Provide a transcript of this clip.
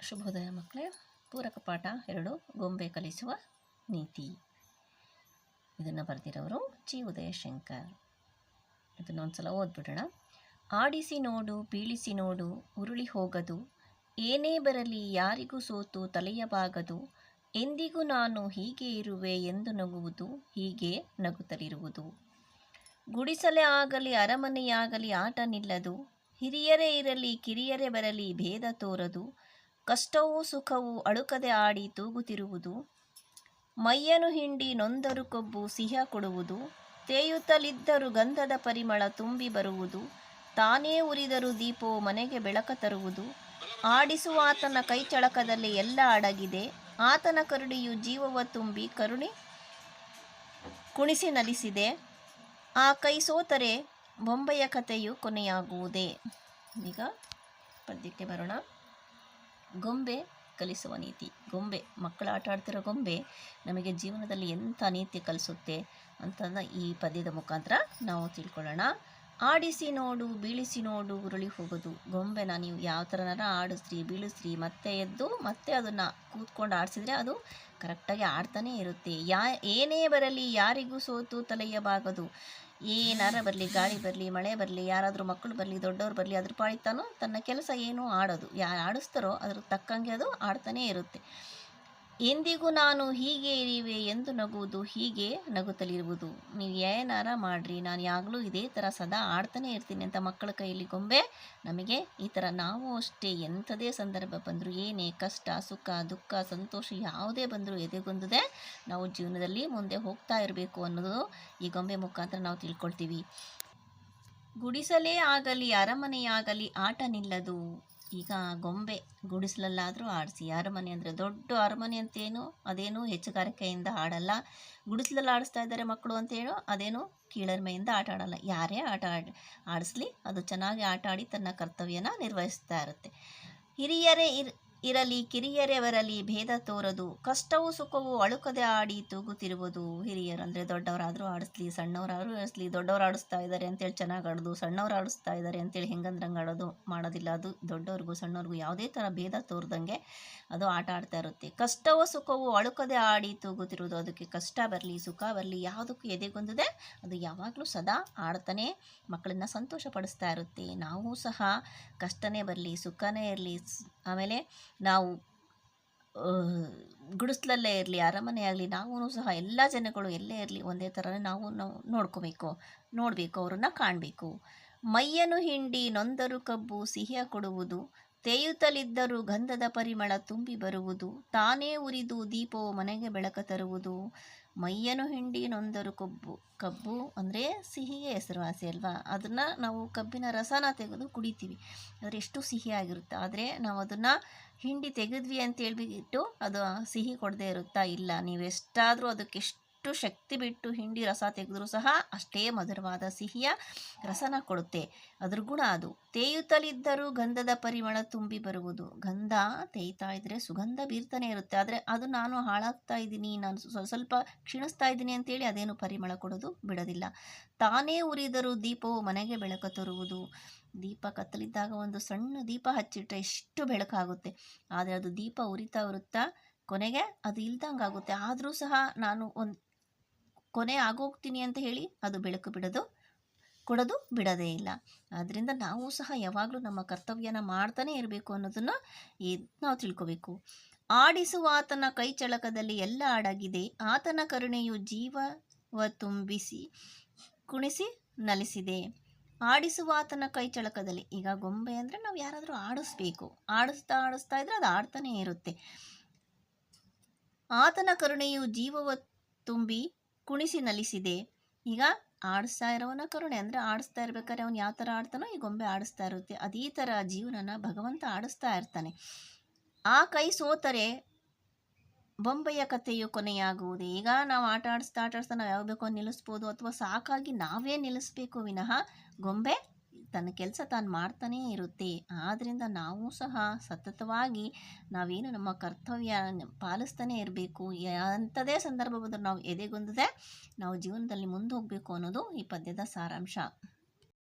ಶುಭೋದಯ ಮಕ್ಕಳೇ, ಪೂರಕ ಪಾಠ ಎರಡು, ಗೊಂಬೆ ಕಲಿಸುವ ನೀತಿ. ಇದನ್ನು ಬರೆದಿರೋರು ಜಿ. ಉದಯಶಂಕರ್. ಇದನ್ನು ಒಂದ್ಸಲ ಓದ್ಬಿಡೋಣ. ಆಡಿಸಿ ನೋಡು ಬೀಳಿಸಿ ನೋಡು, ಉರುಳಿ ಹೋಗದು, ಏನೇ ಬರಲಿ ಯಾರಿಗೂ ಸೋತು ತಲೆಯಬಾಗದು ಎಂದಿಗೂ ನಾನು ಹೀಗೆ ಇರುವೆ ಎಂದು ನಗುವುದು, ಹೀಗೆ ನಗುತ್ತಲಿರುವುದು. ಗುಡಿಸಲೇ ಆಗಲಿ, ಅರಮನೆಯಾಗಲಿ ಆಟ ನಿಲ್ಲದು, ಹಿರಿಯರೇ ಇರಲಿ, ಕಿರಿಯರೇ ಬರಲಿ, ಭೇದ ತೋರದು ಕಷ್ಟವೂ ಸುಖವೂ ಅಳುಕದೆ ಆಡಿ ತೂಗುತ್ತಿರುವುದು. ಮೈಯನು ಹಿಂಡಿ ನೊಂದರು ಕೊಬ್ಬು ಸಿಹ ಕೊಡುವುದು. ತೇಯುತ್ತಲಿದ್ದರು ಗಂಧದ ಪರಿಮಳ ತುಂಬಿ ಬರುವುದು. ತಾನೇ ಉರಿದರು ದೀಪವು ಮನೆಗೆ ಬೆಳಕ ತರುವುದು. ಆಡಿಸುವ ಆತನ ಕೈಚಳಕದಲ್ಲಿ ಎಲ್ಲ ಅಡಗಿದೆ. ಆತನ ಕರುಣಿಯು ಜೀವವ ತುಂಬಿ ಕರುಣಿ ಕುಣಿಸಿ ನಲಿಸಿದೆ. ಆ ಕೈ ಸೋತರೆ ಬೊಂಬೆಯ ಕಥೆಯು ಕೊನೆಯಾಗುವುದೇ. ಈಗ ಪದ್ಯಕ್ಕೆ ಬರೋಣ. ಗೊಂಬೆ ಕಲಿಸುವ ನೀತಿ. ಗೊಂಬೆ, ಮಕ್ಕಳು ಆಟ ಆಡ್ತಿರೋ ಗೊಂಬೆ ನಮಗೆ ಜೀವನದಲ್ಲಿ ಎಂಥ ನೀತಿ ಕಲಿಸುತ್ತೆ ಅಂತಂದ ಈ ಪದ್ಯದ ಮುಖಾಂತರ ನಾವು ತಿಳ್ಕೊಳ್ಳೋಣ. ಆಡಿಸಿ ನೋಡು, ಬೀಳಿಸಿ ನೋಡು, ಉರುಳಿ ಹೋಗೋದು ಗೊಂಬೆನ ನೀವು ಯಾವ ಥರನಾರ ಆಡಿಸ್ರಿ, ಬೀಳಿಸ್ರಿ, ಮತ್ತೆ ಎದ್ದು, ಮತ್ತೆ ಅದನ್ನು ಕೂತ್ಕೊಂಡು ಆಡಿಸಿದ್ರೆ ಅದು ಕರೆಕ್ಟಾಗಿ ಆಡ್ತಾನೇ ಇರುತ್ತೆ. ಯಾ, ಏನೇ ಬರಲಿ, ಯಾರಿಗೂ ಸೋತು ತಲೆಯಬಾಗದು. ಏನಾರ ಬರಲಿ, ಗಾಳಿ ಬರಲಿ, ಮಳೆ ಬರಲಿ, ಯಾರಾದರೂ ಮಕ್ಕಳು ಬರಲಿ, ದೊಡ್ಡವ್ರು ಬರಲಿ, ಅದ್ರ ಪಾಳಿತಾನೋ ತಾನು ತನ್ನ ಕೆಲಸ ಏನು ಆಡೋದು. ಯಾರು ಆಡಿಸ್ತಾರೋ ಅದ್ರ ತಕ್ಕಂಗೆ ಅದು ಆಡ್ತಾನೇ ಇರುತ್ತೆ. ಎಂದಿಗೂ ನಾನು ಹೀಗೆ ಇರಿವೆ ಎಂದು ನಗುವುದು ಹೀಗೆ ನಗುತ್ತಲಿರುವುದು. ನೀವು ಏನಾರ ಮಾಡ್ರಿ, ನಾನು ಯಾವಾಗಲೂ ಇದೇ ಥರ ಸದಾ ಆಡ್ತಾನೆ ಇರ್ತೀನಿ ಅಂತ ಮಕ್ಕಳ ಕೈಯಲ್ಲಿ ಗೊಂಬೆ. ನಮಗೆ ಈ ಥರ ನಾವು ಅಷ್ಟೇ ಎಂಥದೇ ಸಂದರ್ಭ ಬಂದರೂ ಏನೇ ಕಷ್ಟ, ಸುಖ, ದುಃಖ, ಸಂತೋಷ ಯಾವುದೇ ಬಂದರೂ ಎದೆಗೊಂದದೆ ನಾವು ಜೀವನದಲ್ಲಿ ಮುಂದೆ ಹೋಗ್ತಾ ಇರಬೇಕು ಅನ್ನೋದು ಈ ಗೊಂಬೆ ಮುಖಾಂತರ ನಾವು ತಿಳ್ಕೊಳ್ತೀವಿ. ಗುಡಿಸಲೇ ಆಗಲಿ, ಅರಮನೆಯಾಗಲಿ ಆಟ ನಿಲ್ಲದು. ಈಗ ಗೊಂಬೆ ಗುಡಿಸಲಲ್ಲಾದರೂ ಆಡಿಸಿ. ಅರಮನೆ ಅಂದರೆ ದೊಡ್ಡ ಅರಮನೆ ಅಂತೇನು, ಅದೇನು ಹೆಚ್ಚುಗಾರಿಕೆಯಿಂದ ಆಡಲ್ಲ. ಗುಡಿಸಲಲ್ಲಿ ಆಡಿಸ್ತಾ ಇದ್ದಾರೆ ಮಕ್ಕಳು ಅಂತೇಳು, ಅದೇನು ಕೀಳರ್ಮೆಯಿಂದ ಆಟ ಆಡಲ್ಲ. ಯಾರೇ ಆಟ ಆಡಿ, ಆಡಿಸ್ಲಿ, ಅದು ಚೆನ್ನಾಗಿ ಆಟ ಆಡಿ ತನ್ನ ಕರ್ತವ್ಯನ ನಿರ್ವಹಿಸ್ತಾ ಇರುತ್ತೆ. ಹಿರಿಯರೇ ಇರ್ ಇರಲಿ ಕಿರಿಯರೇವರಲಿ ಭೇದ ತೋರದು, ಕಷ್ಟವೂ ಸುಖವೂ ಅಳುಕದೆ ಆಡಿ ತೂಗುತ್ತಿರುವುದು ಹಿರಿಯರು. ಅಂದರೆ ದೊಡ್ಡವರಾದರೂ ಆಡಿಸ್ಲಿ, ಸಣ್ಣವರಾದರೂ ಆಡಿಸ್ಲಿ, ದೊಡ್ಡವ್ರು ಆಡಿಸ್ತಾ ಇದ್ದಾರೆ ಅಂತೇಳಿ ಚೆನ್ನಾಗಿ ಆಡೋದು, ಸಣ್ಣವ್ರು ಆಡಿಸ್ತಾ ಇದ್ದಾರೆ ಅಂತೇಳಿ ಹೆಂಗಂದ್ರಂಗೆ ಆಡೋದು, ಮಾಡೋದಿಲ್ಲ. ಅದು ದೊಡ್ಡವ್ರಿಗೂ ಸಣ್ಣವ್ರಿಗೂ ಯಾವುದೇ ಥರ ಭೇದ ತೋರ್ದಂಗೆ ಅದು ಆಟ ಆಡ್ತಾ ಇರುತ್ತೆ. ಕಷ್ಟವೂ ಸುಖವೂ ಅಳುಕದೆ ಆಡಿ ತೂಗುತ್ತಿರುವುದು, ಅದಕ್ಕೆ ಕಷ್ಟ ಬರಲಿ, ಸುಖ ಬರಲಿ, ಯಾವುದಕ್ಕೂ ಎದೆಗೊಂದಿದೆ, ಅದು ಯಾವಾಗಲೂ ಸದಾ ಆಡ್ತಾನೆ ಮಕ್ಕಳನ್ನ ಸಂತೋಷಪಡಿಸ್ತಾ ಇರುತ್ತೆ. ನಾವು ಸಹ ಕಷ್ಟನೇ ಬರಲಿ, ಸುಖನೇ ಇರಲಿ. ಆಮೇಲೆ ನಾವು ಗುಡಿಸ್ಲಲ್ಲೇ ಇರಲಿ, ಅರಮನೆ ಆಗಲಿ ನಾವೂ ಸಹ ಎಲ್ಲ ಜನಗಳು ಎಲ್ಲೇ ಇರಲಿ ಒಂದೇ ಥರನೇ ನಾವು ನಾವು ನೋಡ್ಕೋಬೇಕು, ನೋಡಬೇಕು, ಅವ್ರನ್ನ ಕಾಣಬೇಕು. ಮೈಯನ್ನು ಹಿಂಡಿ ನೊಂದರು ಕಬ್ಬು ಸಿಹಿಯ ಕೊಡುವುದು ತೇಯುತ್ತಲಿದ್ದರೂ ಗಂಧದ ಪರಿಮಳ ತುಂಬಿ ಬರುವುದು, ತಾನೇ ಉರಿದು ದೀಪವು ಮನೆಗೆ ಬೆಳಕ ತರುವುದು. ಮೈಯನು ಹಿಂಡಿ ನೊಂದರು ಕಬ್ಬು ಕಬ್ಬು ಅಂದರೆ ಸಿಹಿಗೆ ಹೆಸರುವಾಸಿ ಅಲ್ವಾ? ಅದನ್ನು ನಾವು ಕಬ್ಬಿನ ರಸನ ತೆಗೆದು ಕುಡಿತೀವಿ. ಆದರೆ ಎಷ್ಟು ಸಿಹಿಯಾಗಿರುತ್ತೆ ಆದರೆ ನಾವು ಅದನ್ನು ಹಿಂಡಿ ತೆಗೆದ್ವಿ ಅಂತ ಹೇಳಿಬಿಟ್ಟು ಅದು ಸಿಹಿ ಕೊಡದೇ ಇರುತ್ತಾ ಇಲ್ಲ. ನೀವು ಎಷ್ಟಾದರೂ ಅದಕ್ಕೆ ಶಕ್ತಿ ಬಿಟ್ಟು ಹಿಂಡಿ ರಸ ತೆಗೆದರೂ ಸಹ ಅಷ್ಟೇ ಮಧುರವಾದ ಸಿಹಿಯ ರಸನ ಕೊಡುತ್ತೆ. ಅದ್ರ ಗುಣ ಅದು. ತೇಯುತ್ತಲಿದ್ದರೂ ಗಂಧದ ಪರಿಮಳ ತುಂಬಿ ಬರುವುದು. ಗಂಧ ತೇಯ್ತಾ ಇದ್ದರೆ ಸುಗಂಧ ಬೀರ್ತಾನೆ ಇರುತ್ತೆ. ಆದರೆ ಅದು ನಾನು ಹಾಳಾಗ್ತಾ ಇದ್ದೀನಿ, ನಾನು ಸ್ವಲ್ಪ ಕ್ಷೀಣಿಸ್ತಾ ಇದ್ದೀನಿ ಅಂತೇಳಿ ಅದೇನು ಪರಿಮಳ ಕೊಡೋದು ಬಿಡೋದಿಲ್ಲ. ತಾನೇ ಉರಿದರೂ ದೀಪವು ಮನೆಗೆ ಬೆಳಕ ತರುವುದು. ದೀಪ ಕತ್ತಲಿದ್ದಾಗ ಒಂದು ಸಣ್ಣ ದೀಪ ಹಚ್ಚಿಟ್ರೆ ಎಷ್ಟು ಬೆಳಕಾಗುತ್ತೆ. ಆದರೆ ಅದು ದೀಪ ಉರಿತಾ ಉರುತ್ತಾ ಕೊನೆಗೆ ಅದು ಇಲ್ದಂಗೆ ಆಗುತ್ತೆ ಆದರೂ ಸಹ ನಾನು ಒಂದು ಕೊನೆ ಆಗೋಗ್ತೀನಿ ಅಂತ ಹೇಳಿ ಅದು ಬೆಳಕು ಬಿಡೋದು, ಕೊಡೋದು ಬಿಡೋದೇ ಇಲ್ಲ. ಆದ್ದರಿಂದ ನಾವು ಸಹ ಯಾವಾಗಲೂ ನಮ್ಮ ಕರ್ತವ್ಯನ ಮಾಡ್ತಾನೆ ಇರಬೇಕು ಅನ್ನೋದನ್ನು ನಾವು ತಿಳ್ಕೋಬೇಕು. ಆಡಿಸುವ ಆತನ ಕೈ ಚಳಕದಲ್ಲಿ ಎಲ್ಲ ಆಡಾಗಿದೆ ಆತನ ಕರುಣೆಯು ಜೀವವ ತುಂಬಿಸಿ, ಕುಣಿಸಿ, ನಲಿಸಿದೆ. ಆಡಿಸುವ ಆತನ ಕೈ ಚಳಕದಲ್ಲಿ ಈಗ ಗೊಂಬೆ ಅಂದರೆ ನಾವು ಯಾರಾದರೂ ಆಡಿಸ್ಬೇಕು. ಆಡಿಸ್ತಾ ಆಡಿಸ್ತಾ ಇದ್ರೆ ಅದು ಆಡ್ತಾನೇ ಇರುತ್ತೆ. ಆತನ ಕರುಣೆಯು ಜೀವವ ತುಂಬಿ ಕುಣಿಸಿ ನಲಿಸಿದೆ. ಈಗ ಆಡಿಸ್ತಾ ಇರೋವನ ಕರುಣೆ. ಅಂದರೆ ಆಡಿಸ್ತಾ ಇರ್ಬೇಕಾದ್ರೆ ಅವನು ಯಾವ ಥರ ಆಡ್ತಾನೋ ಈ ಗೊಂಬೆ ಆಡಿಸ್ತಾ ಇರುತ್ತೆ. ಅದೇ ಥರ ಜೀವನನ ಭಗವಂತ ಆಡಿಸ್ತಾ ಇರ್ತಾನೆ. ಆ ಕೈ ಸೋತರೆ ಬೊಂಬೆಯ ಕಥೆಯು ಕೊನೆಯಾಗುವುದು. ಈಗ ನಾವು ಆಟ ಆಡಿಸ್ತಾ ಆಟ ಆಡಿಸ್ತಾ ನಾವು ಯಾವ ಬೇಕೋ ನಿಲ್ಲಿಸ್ಬೋದು. ಅಥವಾ ಸಾಕಾಗಿ ನಾವೇ ನಿಲ್ಲಿಸ್ಬೇಕು ವಿನಃ ಗೊಂಬೆ ತನ್ನ ಕೆಲಸ ತಾನು ಮಾಡ್ತಾನೇ ಇರುತ್ತೆ. ಆದ್ದರಿಂದ ನಾವು ಸಹ ಸತತವಾಗಿ ನಾವೇನು ನಮ್ಮ ಕರ್ತವ್ಯ ಪಾಲಿಸ್ತಾನೆ ಇರಬೇಕು. ಅಂಥದೇ ಸಂದರ್ಭ ಬಂದರೂ ನಾವು ಎದೆಗೊಂದದೆ ನಾವು ಜೀವನದಲ್ಲಿ ಮುಂದೆ ಹೋಗಬೇಕು ಅನ್ನೋದು ಈ ಪದ್ಯದ ಸಾರಾಂಶ.